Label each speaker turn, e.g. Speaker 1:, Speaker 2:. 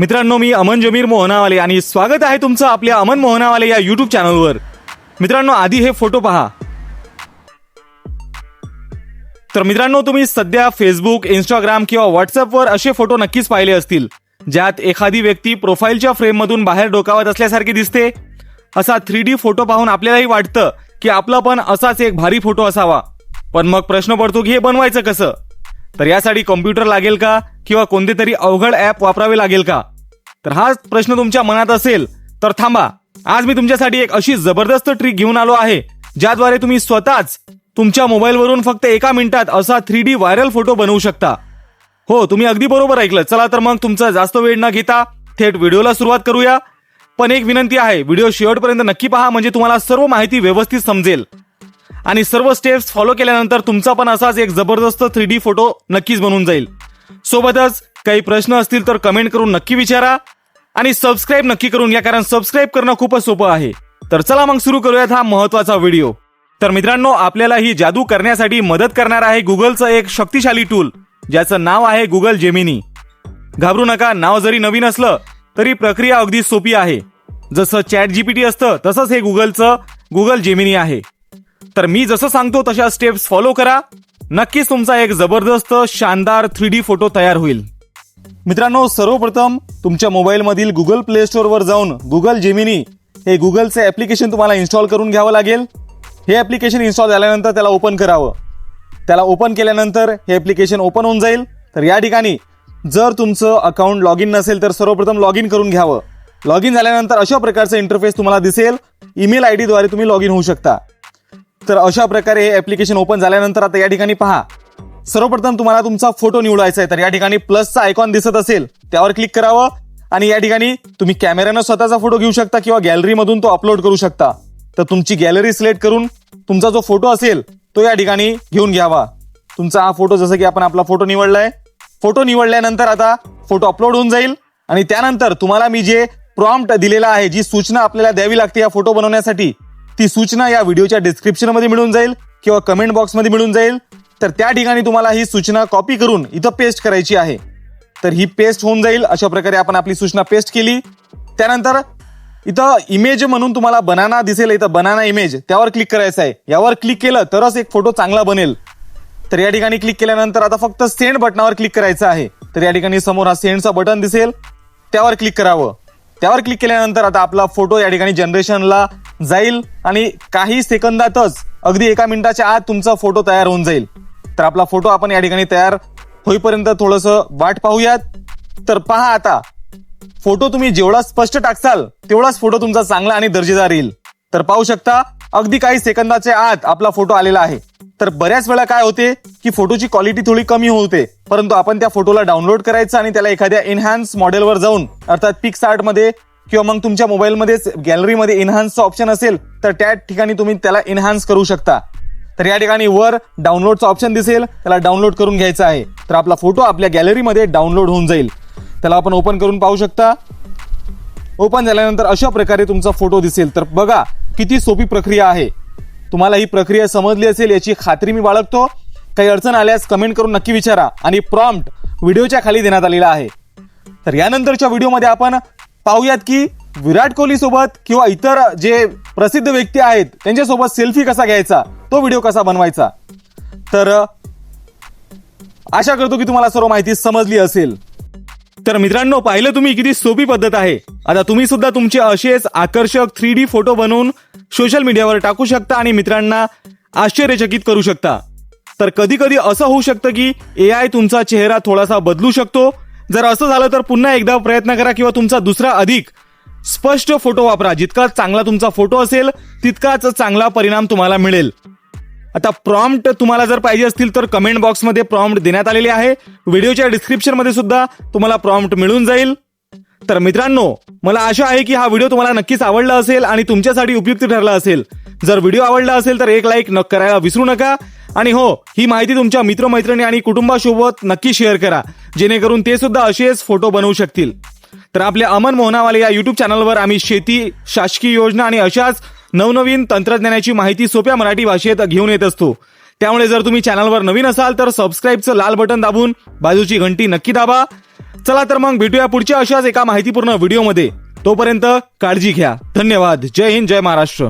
Speaker 1: मित्रांनो मी अमन जमीर मोहनावाले आणि स्वागत आहे तुमचं आपल्या अमन मोहनावाले या यूट्यूब चॅनलवर मित्रांनो आधी हे फोटो पहा. तर मित्रांनो तुम्ही सध्या फेसबुक इंस्टाग्राम किंवा व्हॉट्सअपवर असे फोटो नक्कीच पाहिले असतील ज्यात एखादी व्यक्ती प्रोफाईलच्या फ्रेममधून बाहेर डोकावत असल्यासारखी दिसते. असा थ्री डी फोटो पाहून आपल्यालाही वाटतं की आपला पण असाच एक भारी फोटो असावा. पण मग प्रश्न पडतो की हे बनवायचं कसं? तर यासाठी कॉम्प्युटर लागेल का? किंवा कोणते तरी अवघड ॲप वापरावे लागेल का? तर हाच प्रश्न तुमच्या मनात असेल तर थांबा. आज मी तुमच्यासाठी एक अशी जबरदस्त ट्रिक घेऊन आलो आहे ज्याद्वारे तुम्ही स्वतःच तुमच्या मोबाईलवरून फक्त एका मिनिटात असा थ्री डी व्हायरल फोटो बनवू शकता. हो तुम्ही अगदी बरोबर ऐकलं. चला तर मग तुमचा जास्त वेळ न घेता थेट व्हिडिओला सुरुवात करूया. पण एक विनंती आहे व्हिडिओ शेवटपर्यंत नक्की पहा म्हणजे तुम्हाला सर्व माहिती व्यवस्थित समजेल. आणि सर्व स्टेप्स फॉलो केल्यानंतर तुमचा पण असाच एक जबरदस्त थ्री डी फोटो नक्कीच बनून जाईल. सोबतच काही प्रश्न असतील तर कमेंट करून नक्की विचारा आणि सबस्क्राईब नक्की करून घ्या कारण सबस्क्राईब करणं खूपच सोपं आहे. तर चला मग सुरू करूयात हा महत्त्वाचा व्हिडिओ. तर मित्रांनो आपल्याला ही जादू करण्यासाठी मदत करणार आहे गुगलचं एक शक्तिशाली टूल ज्याचं नाव आहे गुगल जेमिनी. घाबरू नका नाव जरी नवीन असलं तरी प्रक्रिया अगदी सोपी आहे. जसं चॅट जीपीटी असतं तसंच हे गुगलचं गुगल जेमिनी आहे. तर मी जसं सांगतो तशा स्टेप्स फॉलो करा. नक्कीच तुमचा एक जबरदस्त शानदार थ्री डी फोटो तयार होईल. मित्रांनो सर्वप्रथम तुमच्या मोबाईलमधील गुगल प्ले स्टोअरवर जाऊन गुगल जेमिनी हे गुगलचे ॲप्लिकेशन तुम्हाला इन्स्टॉल करून घ्यावं लागेल. हे ॲप्लिकेशन इन्स्टॉल झाल्यानंतर त्याला ओपन करावं. त्याला ओपन केल्यानंतर हे ॲप्लिकेशन ओपन होऊन जाईल. तर या ठिकाणी जर तुमचं अकाउंट लॉग इन नसेल तर सर्वप्रथम लॉग इन करून घ्यावं. लॉग इन झाल्यानंतर अशा प्रकारचं इंटरफेस तुम्हाला दिसेल. ईमेल आय डीद्वारे तुम्ही लॉग इन होऊ शकता. तर अशा प्रकारे हे ॲप्लिकेशन ओपन झाल्यानंतर आता या ठिकाणी पहा. सर्वप्रथम तुम्हाला तुमचा फोटो निवडायचा आहे. तर या ठिकाणी प्लसचा आयकॉन दिसत असेल त्यावर क्लिक करावं आणि या ठिकाणी तुम्ही कॅमेऱ्यानं स्वतःचा फोटो घेऊ शकता किंवा गॅलरीमधून तो अपलोड करू शकता. तर तुमची गॅलरी सिलेक्ट करून तुमचा जो फोटो असेल तो या ठिकाणी घेऊन घ्यावा. तुमचा हा फोटो जसं की आपण आपला फोटो निवडलाय. फोटो निवडल्यानंतर आता फोटो अपलोड होऊन जाईल आणि त्यानंतर तुम्हाला मी जे प्रॉम्प्ट दिलेला आहे जी सूचना आपल्याला द्यावी लागते या फोटो बनवण्यासाठी ती सूचना या व्हिडिओच्या डिस्क्रिप्शनमध्ये मिळून जाईल किंवा कमेंट बॉक्समध्ये मिळून जाईल. तर त्या ठिकाणी तुम्हाला ही सूचना कॉपी करून इथं पेस्ट करायची आहे. तर ही पेस्ट होऊन जाईल. अशा प्रकारे आपण आपली सूचना पेस्ट केली. त्यानंतर इथं इमेज म्हणून तुम्हाला बनाना दिसेल. इथं बनाना इमेज त्यावर क्लिक करायचं आहे. यावर क्लिक केलं तरच एक फोटो चांगला बनेल. तर या ठिकाणी क्लिक केल्यानंतर आता फक्त सेंड बटनावर क्लिक करायचं आहे. तर या ठिकाणी समोर हा सेंडचा बटन दिसेल. त्यावर क्लिक करावं. त्यावर क्लिक केल्यानंतर आता आपला फोटो या ठिकाणी जनरेशनला जाईल. आणि काही सेकंदातच अगदी एका मिनिटाच्या आत तुमचा फोटो तयार होऊन जाईल. तर आपला फोटो आपण या ठिकाणी तयार होईपर्यंत थोडस वाट पाहूयात. तर पहा आता फोटो तुम्ही जेवढा स्पष्ट टाकसाल तेवढाच फोटो तुमचा चांगला आणि दर्जेदार येईल. तर पाहू शकता अगदी काही सेकंदाच्या आत आपला फोटो आलेला आहे. तर बऱ्याच वेळा काय होते की फोटोची क्वालिटी थोडी कमी होते परंतु आपण त्या फोटोला डाउनलोड करायचं आणि त्याला एखाद्या एनहान्स मॉडेलवर जाऊन अर्थात पिक्स आर्टमध्ये किंवा मग तुमच्या मोबाईलमध्येच गॅलरीमध्ये इन्हान्सचं ऑप्शन असेल तर त्या ठिकाणी तुम्ही त्याला इन्हान्स करू शकता. तर या ठिकाणी वर डाउनलोडचा ऑप्शन दिसेल. त्याला डाउनलोड करून घ्यायचा आहे. तर आपला फोटो आपल्या गॅलरीमध्ये डाउनलोड होऊन जाईल. त्याला आपण ओपन करून पाहू शकता. ओपन झाल्यानंतर अशा प्रकारे तुमचा फोटो दिसेल. तर बघा किती सोपी प्रक्रिया आहे. तुम्हाला ही प्रक्रिया समजली असेल याची खात्री मी बाळगतो. काही अडचण आल्यास कमेंट करून नक्की विचारा आणि प्रॉम्प्ट व्हिडिओच्या खाली देण्यात आलेला आहे. तर यानंतरच्या व्हिडिओमध्ये आपण पाहूयात की विराट कोहली सोबत किंवा इतर जे प्रसिद्ध व्यक्ती आहेत त्यांच्यासोबत सेल्फी कसा घ्यायचा? तो व्हिडिओ कसा बनवायचा? तर आशा करतो की तुम्हाला सर्व माहिती समजली असेल. तर मित्रांनो पाहिलं तुम्ही किती सोपी पद्धत आहे. आता तुम्ही सुद्धा तुमचे असेच आकर्षक थ्री डी फोटो बनवून सोशल मीडियावर टाकू शकता आणि मित्रांना आश्चर्यचकित करू शकता. तर कधी कधी असं होऊ शकतं की ए आय तुमचा चेहरा थोडासा बदलू शकतो. जर असं झालं तर पुन्हा एकदा प्रयत्न करा किंवा तुमचा दुसरा अधिक स्पष्ट फोटो वापरा. जितका चांगला तुमचा फोटो असेल तितकाच चांगला परिणाम तुम्हाला मिळेल. आता प्रॉम्प्ट तुम्हाला जर पाहिजे असतील तर कमेंट बॉक्समध्ये प्रॉम्प्ट देण्यात आलेले आहे. व्हिडिओच्या डिस्क्रिप्शनमध्ये सुद्धा तुम्हाला प्रॉम्प्ट मिळून जाईल. तर मित्रांनो मला आशा आहे की हा व्हिडिओ तुम्हाला नक्कीच आवडला असेल आणि तुमच्यासाठी उपयुक्त ठरला असेल. जर व्हिडिओ आवडला असेल तर एक लाईक न करायला विसरू नका. आणि हो ही माहिती तुमच्या मित्रमैत्रिणी आणि कुटुंबासोबत नक्की शेअर करा. जेणेकरून ते सुद्धा असेच फोटो बनवू शकतील. तर आपल्या अमन मोहनावाले या युट्यूब चॅनलवर आम्ही शेती शासकीय योजना आणि अशाच नवनवीन तंत्रज्ञानाची माहिती सोप्या मराठी भाषेत घेऊन येत असतो. त्यामुळे जर तुम्ही चॅनलवर नवीन असाल तर सबस्क्राईबचं लाल बटन दाबून बाजूची घंटी नक्की दाबा. चला तर मग भेटूया पुढच्या अशाच एका माहितीपूर्ण व्हिडिओमध्ये तोपर्यंत काळजी घ्या. धन्यवाद. जय हिंद जय महाराष्ट्र.